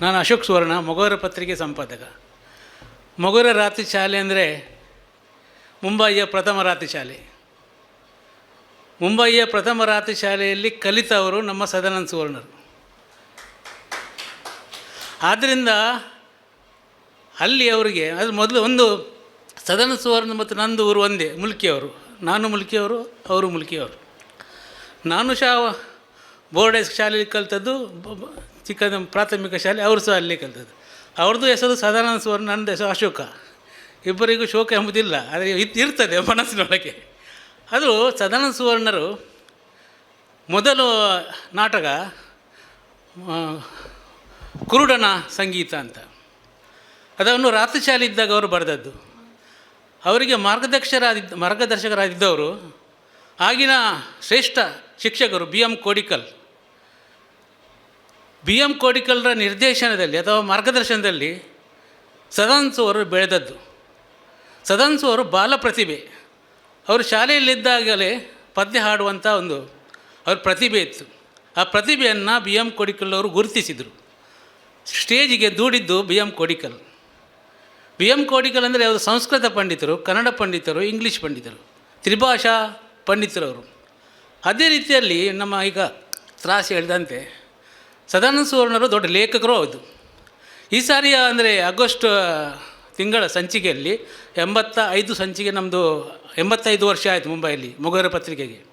ನಾನು ಅಶೋಕ್ ಸುವರ್ಣ ಮೊಗವರ ಪತ್ರಿಕೆ ಸಂಪಾದಕ. ಮೊಗವರ ರಾತ್ರಿ ಶಾಲೆ ಅಂದರೆ ಮುಂಬಯಿಯ ಪ್ರಥಮ ರಾತ್ರಿ ಶಾಲೆ. ಮುಂಬಯಿಯ ಪ್ರಥಮ ರಾತ್ರಿ ಶಾಲೆಯಲ್ಲಿ ಕಲಿತವರು ನಮ್ಮ ಸದಾನಂದ ಸುವರ್ಣರು. ಆದ್ದರಿಂದ ಅಲ್ಲಿ ಅವರಿಗೆ, ಅದು ಮೊದಲು ಒಂದು ಸದನ ಸುವರ್ಣ ಮತ್ತು ನಂದು ಊರು ಒಂದೇ, ಮುಲ್ಕಿಯವರು. ನಾನು ಮುಲ್ಕಿಯವರು, ಅವರು ಮುಲ್ಕಿಯವರು. ನಾನು ಸಹ ಬೋರ್ಡ್ ಶಾಲೆಯಲ್ಲಿ ಕಲಿತದ್ದು ಚಿಕ್ಕದ ಪ್ರಾಥಮಿಕ ಶಾಲೆ, ಅವರು ಸಹ ಅಲ್ಲೇ ಕಲಿತದ್ದು. ಅವ್ರದ್ದು ಹೆಸರು ಸದಾನಂದ ಸುವರ್ಣ ನನ್ನದು ಹೆಸರು ಅಶೋಕ. ಇಬ್ಬರಿಗೂ ಶೋಕ ಎಂಬುದಿಲ್ಲ, ಆದರೆ ಇರ್ತದೆ ಮನಸ್ಸಿನೊಳಗೆ. ಅದು ಸದಾನಂದ ಸುವರ್ಣರು ಮೊದಲು ನಾಟಕ ಕುರುಡನ ಸಂಗೀತ ಅಂತ. ಅದನ್ನು ರಾತ್ರಿ ಶಾಲೆ ಇದ್ದಾಗ ಅವರು ಬರೆದದ್ದು. ಅವರಿಗೆ ಮಾರ್ಗದರ್ಶಕರಾದಿದ್ದ ಮಾರ್ಗದರ್ಶಕರಾಗಿದ್ದವರು. ಆಗಿನ ಶ್ರೇಷ್ಠ ಶಿಕ್ಷಕರು B M Kodikal. B M ಕೋಡಿಕಲ್ರ ನಿರ್ದೇಶನದಲ್ಲಿ ಅಥವಾ ಮಾರ್ಗದರ್ಶನದಲ್ಲಿ ಸದಾನ್ಸು ಅವರು ಬೆಳೆದದ್ದು. ಸದಾನ್ಸು ಅವರು ಬಾಲ ಪ್ರತಿಭೆ. ಅವರು ಶಾಲೆಯಲ್ಲಿದ್ದಾಗಲೇ ಪದ್ಯ ಹಾಡುವಂಥ ಒಂದು ಅವ್ರ ಪ್ರತಿಭೆ ಇತ್ತು. ಆ ಪ್ರತಿಭೆಯನ್ನು ಬಿ ಎಂ ಕೋಡಿಕಲ್ ಅವರು ಗುರುತಿಸಿದರು. ಸ್ಟೇಜಿಗೆ ದೂಡಿದ್ದು B M Kodikal. B M Kodikal ಅಂದರೆ ಅವರು ಸಂಸ್ಕೃತ ಪಂಡಿತರು, ಕನ್ನಡ ಪಂಡಿತರು, ಇಂಗ್ಲೀಷ್ ಪಂಡಿತರು, ತ್ರಿಭಾಷಾ ಪಂಡಿತರವರು ಅದೇ ರೀತಿಯಲ್ಲಿ ನಮ್ಮ ಈಗ ತ್ರಾಸಿ ಹೇಳಿದಂತೆ ಸದಾನಂದ ಸುವರ್ಣರು ದೊಡ್ಡ ಲೇಖಕರು ಹೌದು ಈ ಸಾರಿಯ ಅಂದರೆ ಆಗಸ್ಟ್ ತಿಂಗಳ ಸಂಚಿಕೆಯಲ್ಲಿ ಎಂಬತ್ತ ಐದು ಸಂಚಿಕೆ ನಮ್ಮದು ಎಂಬತ್ತೈದು ವರ್ಷ ಆಯಿತು ಮುಂಬೈಯಲ್ಲಿ ಮೊಗೈರ ಪತ್ರಿಕೆಗೆ.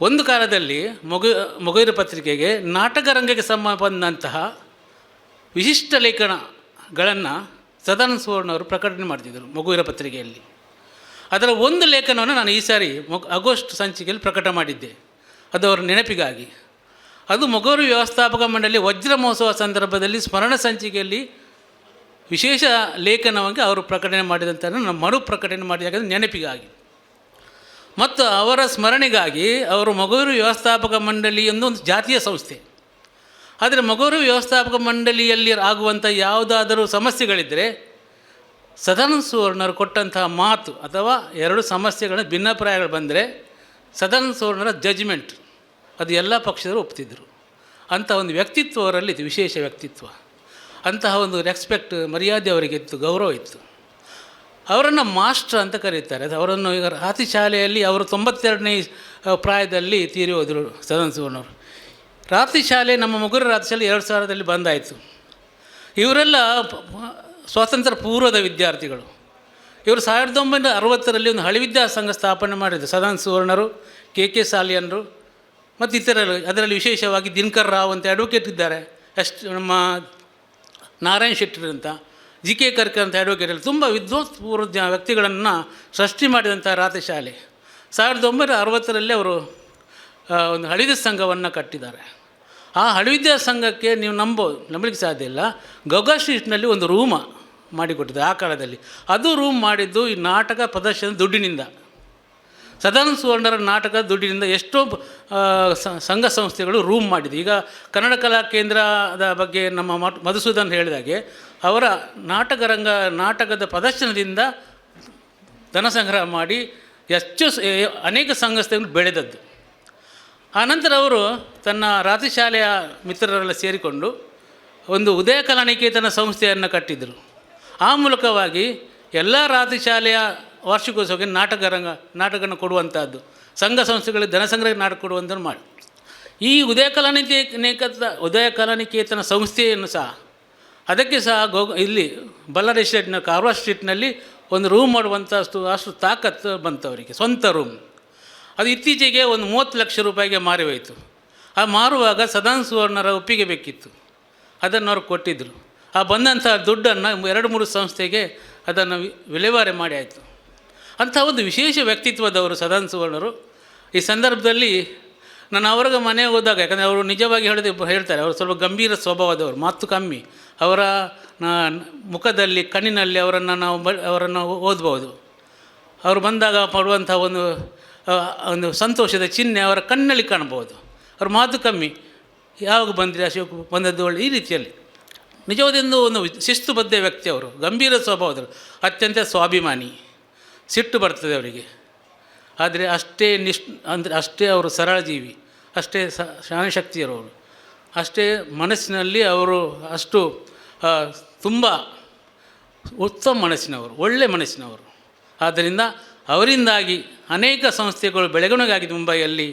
ಒಂದು ಕಾಲದಲ್ಲಿ ಮೊಗ ಮೊಗೈರ ಪತ್ರಿಕೆಗೆ ನಾಟಕ ರಂಗಕ್ಕೆ ಸಂಬಂಧಂತಹ ವಿಶಿಷ್ಟ ಲೇಖನಗಳನ್ನು ಸದಾನಂದ ಸುವರ್ಣವರು ಪ್ರಕಟಣೆ ಮಾಡ್ತಿದ್ದರು ಮಗುವಿರ ಪತ್ರಿಕೆಯಲ್ಲಿ. ಅದರ ಒಂದು ಲೇಖನವನ್ನು ನಾನು ಈ ಸಾರಿ ಮೊ ಆಗಸ್ಟ್ ಸಂಚಿಕೆಯಲ್ಲಿ ಪ್ರಕಟ ಮಾಡಿದ್ದೆ. ಅದು ಅವರ ನೆನಪಿಗಾಗಿ. ಅದು ಮೊಗರು ವ್ಯವಸ್ಥಾಪಕ ಮಂಡಳಿ ವಜ್ರ ಮಹೋತ್ಸವ ಸಂದರ್ಭದಲ್ಲಿ ಸ್ಮರಣ ಸಂಚಿಕೆಯಲ್ಲಿ ವಿಶೇಷ ಲೇಖನವಾಗಿ ಅವರು ಪ್ರಕಟಣೆ ಮಾಡಿದಂಥ ನಾನು ಮರು ಪ್ರಕಟಣೆ ಮಾಡಿದಾಗ ನೆನಪಿಗಾಗಿ. ಮತ್ತು ಅವರ ಸ್ಮರಣೆಗಾಗಿ ಅವರು ಮಗೂರು ವ್ಯವಸ್ಥಾಪಕ ಮಂಡಳಿ ಎಂದು ಒಂದು ಜಾತಿಯ ಸಂಸ್ಥೆ. ಆದರೆ ಮಗೂರು ವ್ಯವಸ್ಥಾಪಕ ಮಂಡಳಿಯಲ್ಲಿ ಆಗುವಂಥ ಯಾವುದಾದರೂ ಸಮಸ್ಯೆಗಳಿದ್ದರೆ ಸದನ ಸುವರ್ಣರು ಕೊಟ್ಟಂತಹ ಮಾತು ಅಥವಾ ಎರಡು ಸಮಸ್ಯೆಗಳ ಭಿನ್ನಾಭಿಪ್ರಾಯಗಳು ಬಂದರೆ ಸದನ ಸುವರ್ಣರ ಜಜ್ಮೆಂಟ್ ಅದು ಎಲ್ಲ ಪಕ್ಷದವರು ಒಪ್ತಿದ್ದರು ಅಂಥ ಒಂದು ವ್ಯಕ್ತಿತ್ವ ಅವರಲ್ಲಿತ್ತು ವಿಶೇಷ ವ್ಯಕ್ತಿತ್ವ. ಅಂತಹ ಒಂದು ರೆಸ್ಪೆಕ್ಟ್ ಮರ್ಯಾದೆ ಅವರಿಗೆ ಇತ್ತು, ಗೌರವ ಇತ್ತು. ಅವರನ್ನು ಮಾಸ್ಟರ್ ಅಂತ ಕರೀತಾರೆ. ಅದು ಅವರನ್ನು ಈಗ ರಾತಿ ಶಾಲೆಯಲ್ಲಿ ಅವರು ತೊಂಬತ್ತೆರಡನೇ ಪ್ರಾಯದಲ್ಲಿ ತೀರಿ ಹೋದರು ಸದನ ಸುವರ್ಣವರು. ರಾತ್ರಿ ಶಾಲೆ ನಮ್ಮ ಮಗುರ ರಾತ್ರಿ ಶಾಲೆ ಎರಡು ಸಾವಿರದಲ್ಲಿ ಬಂದಾಯಿತು. ಇವರೆಲ್ಲ ಸ್ವಾತಂತ್ರ್ಯ ಪೂರ್ವದ ವಿದ್ಯಾರ್ಥಿಗಳು. ಇವರು ಸಾವಿರದ ಒಂಬೈನೂರ ಅರವತ್ತರಲ್ಲಿ ಒಂದು ಹಳಿ ವಿದ್ಯಾ ಸಂಘ ಸ್ಥಾಪನೆ ಮಾಡಿದರು ಸದಾನಂದ ಸುವರ್ಣರು, ಕೆ ಕೆ ಸಾಲಿಯನ್ರು ಮತ್ತು ಇತರರು, ಅದರಲ್ಲಿ ವಿಶೇಷವಾಗಿ ದಿನಕರ್ ರಾವ್ ಅಂತ ಅಡ್ವೊಕೇಟ್ ಇದ್ದಾರೆ. ಎಷ್ಟು ನಮ್ಮ ನಾರಾಯಣ್ ಶೆಟ್ಟರ್ ಅಂತ ಜಿ ಕೆ ಕರ್ಕ ಅಂತ ಅಡ್ವೊಕೇಟ್ ತುಂಬ ವಿದ್ವತ್ಪೂರ್ವ ವ್ಯಕ್ತಿಗಳನ್ನು ಸೃಷ್ಟಿ ಮಾಡಿದಂಥ ರಾತಶಾಲೆ. ಶಾಲೆ ಸಾವಿರದ ಒಂಬೈನೂರ ಅರವತ್ತರಲ್ಲಿ ಅವರು ಒಂದು ಹಳಿದ ಸಂಘವನ್ನು ಕಟ್ಟಿದ್ದಾರೆ. ಆ ಹಳಿವಿದ್ಯಾ ಸಂಘಕ್ಕೆ ನೀವು ನಂಬೋದು ನಂಬಲಿಕ್ಕೆ ಸಾಧ್ಯ ಇಲ್ಲ. ಗೌಗಾ ಸ್ಟ್ರೀಟ್ನಲ್ಲಿ ಒಂದು ರೂಮ ಮಾಡಿಕೊಟ್ಟಿದೆ ಆ ಕಾಲದಲ್ಲಿ. ಅದು ರೂಮ್ ಮಾಡಿದ್ದು ಈ ನಾಟಕ ಪ್ರದರ್ಶನ ದುಡ್ಡಿನಿಂದ. ಸದಾನಂದ ಸುವರ್ಣರ ನಾಟಕ ದುಡ್ಡಿನಿಂದ ಎಷ್ಟೋ ಸಂಘ ಸಂಸ್ಥೆಗಳು ರೂಮ್ ಮಾಡಿದೆ. ಈಗ ಕನ್ನಡ ಕಲಾ ಕೇಂದ್ರದ ಬಗ್ಗೆ ನಮ್ಮ ಮಧುಸೂದನ್ ಹೇಳಿದಾಗೆ, ಅವರ ನಾಟಕ ರಂಗ ನಾಟಕದ ಪ್ರದರ್ಶನದಿಂದ ಧನ ಸಂಗ್ರಹ ಮಾಡಿ ಹೆಚ್ಚು ಅನೇಕ ಸಂಘಸ್ಥೆಗಳು ಬೆಳೆದದ್ದು. ಆನಂತರ ಅವರು ತನ್ನ ರಾತ್ರಿ ಶಾಲೆಯ ಮಿತ್ರರೆಲ್ಲ ಸೇರಿಕೊಂಡು ಒಂದು ಉದಯ ಕಲಾನಿಕೇತನ ಸಂಸ್ಥೆಯನ್ನು ಕಟ್ಟಿದರು. ಆ ಮೂಲಕವಾಗಿ ಎಲ್ಲ ರಾತ್ರಿ ಶಾಲೆಯ ವಾರ್ಷಿಕೋತ್ಸವಕ್ಕೆ ನಾಟಕ ರಂಗ ನಾಟಕವನ್ನು ಕೊಡುವಂಥದ್ದು ಸಂಘ ಸಂಸ್ಥೆಗಳಿಗೆ ಧನ ಸಂಗ್ರಹ ನಾಟಕ ಕೊಡುವಂಥದ್ದು ಮಾಡಿ. ಈ ಉದಯ ಕಲಾನಿಕೇತ ಉದಯ ಕಲಾನಿಕೇತನ ಸಂಸ್ಥೆಯನ್ನು ಸಹ, ಅದಕ್ಕೆ ಸಹ ಗೋ, ಇಲ್ಲಿ ಬಳ್ಳಾರಿ ಸ್ಟ್ರೀಟ್ನ ಕಾರ್ವಾರ್ ಸ್ಟ್ರೀಟ್ನಲ್ಲಿ ಒಂದು ರೂಮ್ ಮಾಡುವಂಥ ಅಷ್ಟು ಅಷ್ಟು ತಾಕತ್ತು ಬಂತು ಅವರಿಗೆ ಸ್ವಂತ ರೂಮ್ ಅದು ಇತ್ತೀಚೆಗೆ ಒಂದು ಮೂವತ್ತು ಲಕ್ಷ ರೂಪಾಯಿಗೆ ಮಾರಿ ಹೋಯಿತು ಆ ಮಾರುವಾಗ ಸದಾನ್ ಸುವರ್ಣರ ಒಪ್ಪಿಗೆ ಬೇಕಿತ್ತು. ಅದನ್ನು ಅವ್ರು ಕೊಟ್ಟಿದ್ದರು ಆ ಬಂದಂಥ ದುಡ್ಡನ್ನು ಎರಡು, ಮೂರು ಸಂಸ್ಥೆಗೆ ಅದನ್ನು ವಿಲೇವಾರಿ ಮಾಡಿ ಆಯಿತು. ಅಂಥ ಒಂದು ವಿಶೇಷ ವ್ಯಕ್ತಿತ್ವದವರು ಸದಾನ್ ಸುವರ್ಣರು ಈ ಸಂದರ್ಭದಲ್ಲಿ ನಾನು ಅವ್ರಿಗೆ ಮನೆಗೆ ಹೋದಾಗ, ಯಾಕಂದರೆ ಅವರು ನಿಜವಾಗಿ ಹೇಳಿದ ಹೇಳ್ತಾರೆ, ಅವರು ಸ್ವಲ್ಪ ಗಂಭೀರ ಸ್ವಭಾವದವರು, ಮಾತು ಕಮ್ಮಿ. ಅವರ ಮುಖದಲ್ಲಿ, ಕಣ್ಣಿನಲ್ಲಿ ಅವರನ್ನು ನಾವು ಬ, ಅವರನ್ನು ಓದ್ಬೋದು. ಅವರು ಬಂದಾಗ ಪಡುವಂಥ ಒಂದು ಒಂದು ಸಂತೋಷದ ಚಿಹ್ನೆ ಅವರ ಕಣ್ಣಲ್ಲಿ ಕಾಣ್ಬೋದು ಅವ್ರ ಮಾತು ಕಮ್ಮಿ. ಯಾವಾಗ ಬಂದಿರಿ ಅಶೋಕ್, ಬಂದದ್ದು ಒಳ್ಳೆ, ಈ ರೀತಿಯಲ್ಲಿ. ನಿಜವಾದೊಂದು ಒಂದು ಶಿಸ್ತುಬದ್ಧ ವ್ಯಕ್ತಿ ಅವರು, ಗಂಭೀರ ಸ್ವಭಾವದವರು, ಅತ್ಯಂತ ಸ್ವಾಭಿಮಾನಿ. ಸಿಟ್ಟು ಬರ್ತದೆ ಅವರಿಗೆ. ಆದರೆ ಅಷ್ಟೇ ನಿಶ್, ಅಂದರೆ ಅಷ್ಟೇ ಅವರು ಸರಳ ಜೀವಿ ಅಷ್ಟೇ ಸ ಶಾಣಶಕ್ತಿಯರವರು ಅಷ್ಟೇ ಮನಸ್ಸಿನಲ್ಲಿ ಅವರು ಅಷ್ಟು ತುಂಬ ಉತ್ತಮ ಮನಸ್ಸಿನವರು, ಒಳ್ಳೆ ಮನಸ್ಸಿನವರು. ಆದ್ದರಿಂದ ಅವರಿಂದಾಗಿ ಅನೇಕ ಸಂಸ್ಥೆಗಳು ಬೆಳವಣಿಗೆಯಾಗಿದೆ ಮುಂಬೈಯಲ್ಲಿ,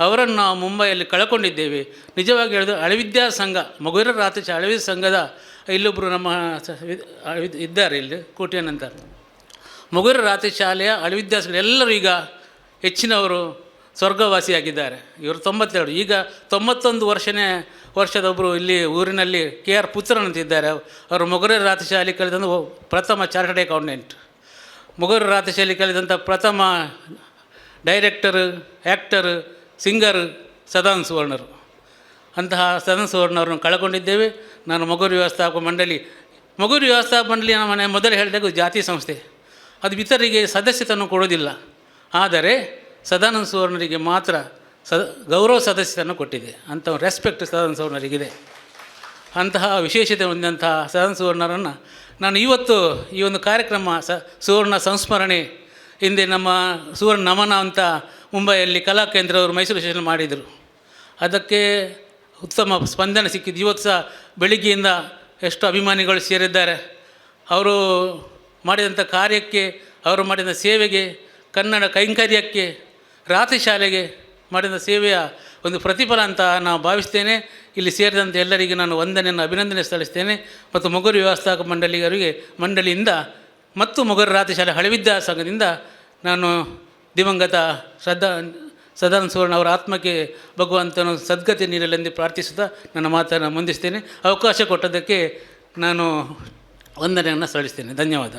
ಅವರನ್ನು ನಾವು ಮುಂಬೈಯಲ್ಲಿ ಕಳ್ಕೊಂಡಿದ್ದೇವೆ. ನಿಜವಾಗಿ ಹೇಳಿದ್ರೆ ಅಳವಿದ್ಯಾ ಸಂಘ ಮಗುರ ರಾತ್ರಿ ಅಳವಿದ್ಯಾ ಸಂಘದ ಇಲ್ಲೊಬ್ಬರು ನಮ್ಮ ಇದ್ದಾರೆ ಇಲ್ಲಿ ಅಂತ ಮಗುವಿನ ರಾತ್ರಿ ಶಾಲೆಯ ಎಲ್ಲರೂ ಈಗ ಹೆಚ್ಚಿನವರು ಸ್ವರ್ಗವಾಸಿಯಾಗಿದ್ದಾರೆ. ಇವರು ತೊಂಬತ್ತೆರಡು. ಈಗ ತೊಂಬತ್ತೊಂದು ವರ್ಷನೇ ವರ್ಷದೊಬ್ಬರು ಇಲ್ಲಿ ಊರಿನಲ್ಲಿ ಕೆ ಆರ್ ಪುತ್ರನ್ ಅಂತಿದ್ದಾರೆ. ಅವರು ಮೊಗರ ರಾತ್ರಿ ಶಾಲೆ ಕಲಿತಂದು ಪ್ರಥಮ ಚಾರ್ಟರ್ಡ್ ಅಕೌಂಟೆಂಟ್. ಮೊಗರ ರಾತ್ರಿ ಶಾಲೆ ಕಲಿತಂಥ ಪ್ರಥಮ ಡೈರೆಕ್ಟರ್, ಆ್ಯಕ್ಟರ್, ಸಿಂಗರ್, ಸದಾನ್ ಸುವರ್ಣರು. ಅಂತಹ ಸದನ್ ಸುವರ್ಣವ್ರನ್ನ ಕಳ್ಕೊಂಡಿದ್ದೇವೆ. ನಾನು ಮಗುರು ವ್ಯವಸ್ಥಾಪಕ ಮಂಡಳಿ, ಮಗುರು ವ್ಯವಸ್ಥಾಪಕ ಮಂಡಳಿ ನಮ್ಮ ಮನೆ ಮೊದಲು ಹೇಳಿದಾಗ ಜಾತಿ ಸಂಸ್ಥೆ. ಅದು ಇತರರಿಗೆ ಸದಸ್ಯತನ್ನು ಕೊಡೋದಿಲ್ಲ ಆದರೆ ಸದಾನಂದ ಸುವರ್ಣರಿಗೆ ಮಾತ್ರ ಸದ ಗೌರವ ಸದಸ್ಯತನ್ನು ಕೊಟ್ಟಿದೆ. ಅಂಥ ರೆಸ್ಪೆಕ್ಟ್ ಸದಾನಂದ ಸುವರ್ಣರಿಗಿದೆ ಅಂತಹ ವಿಶೇಷತೆ ಹೊಂದಿದಂತಹ ಸದಾನಂದ ಸುವರ್ಣರನ್ನು ನಾನು ಇವತ್ತು ಈ ಒಂದು ಕಾರ್ಯಕ್ರಮ ಸ, ಸುವರ್ಣ ಸಂಸ್ಮರಣೆ ಹಿಂದೆ ನಮ್ಮ ಸುವರ್ಣ ನಮನ ಅಂತ ಮುಂಬೈಯಲ್ಲಿ ಕಲಾ ಕೇಂದ್ರವರು ಮೈಸೂರು ಸ್ಟೇಷನ್ ಮಾಡಿದರು. ಅದಕ್ಕೆ ಉತ್ತಮ ಸ್ಪಂದನೆ ಸಿಕ್ಕಿದ್ದು. ಇವತ್ತು ಸಹ ಬೆಳಿಗ್ಗೆಯಿಂದ ಎಷ್ಟು ಅಭಿಮಾನಿಗಳು ಸೇರಿದ್ದಾರೆ. ಅವರು ಮಾಡಿದಂಥ ಕಾರ್ಯಕ್ಕೆ, ಅವರು ಮಾಡಿದ ಸೇವೆಗೆ, ಕನ್ನಡ ಕೈಂಕರ್ಯಕ್ಕೆ, ರಾತ್ರಿ ಶಾಲೆಗೆ ಮಾಡಿದ ಸೇವೆಯ ಒಂದು ಪ್ರತಿಫಲ ಅಂತ ನಾನು ಭಾವಿಸ್ತೇನೆ. ಇಲ್ಲಿ ಸೇರಿದಂಥ ಎಲ್ಲರಿಗೆ ನಾನು ವಂದನೆಯನ್ನು, ಅಭಿನಂದನೆ ಸಲ್ಲಿಸ್ತೇನೆ. ಮತ್ತು ಮೊಗರು ವ್ಯವಸ್ಥಾಪಕ ಮಂಡಳಿಗರಿಗೆ, ಮಂಡಳಿಯಿಂದ ಮತ್ತು ಮೊಗರು ರಾತ್ರಿ ಶಾಲೆ ಹಳೆವಿದ್ಯಾ ಸಂಘದಿಂದ ನಾನು ದಿವಂಗತ ಶ್ರದ್ಧಾ, ಸದಾನಂದ ಸುವರ್ಣ ಅವರ ಆತ್ಮಕ್ಕೆ ಭಗವಂತನ ಸದ್ಗತಿ ನೀಡಲೆಂದು ಪ್ರಾರ್ಥಿಸುತ್ತಾ ನನ್ನ ಮಾತನ್ನು ಮುಂದಿಸ್ತೇನೆ. ಅವಕಾಶ ಕೊಟ್ಟದಕ್ಕೆ ನಾನು ವಂದನೆಯನ್ನು ಸಲ್ಲಿಸ್ತೇನೆ. ಧನ್ಯವಾದ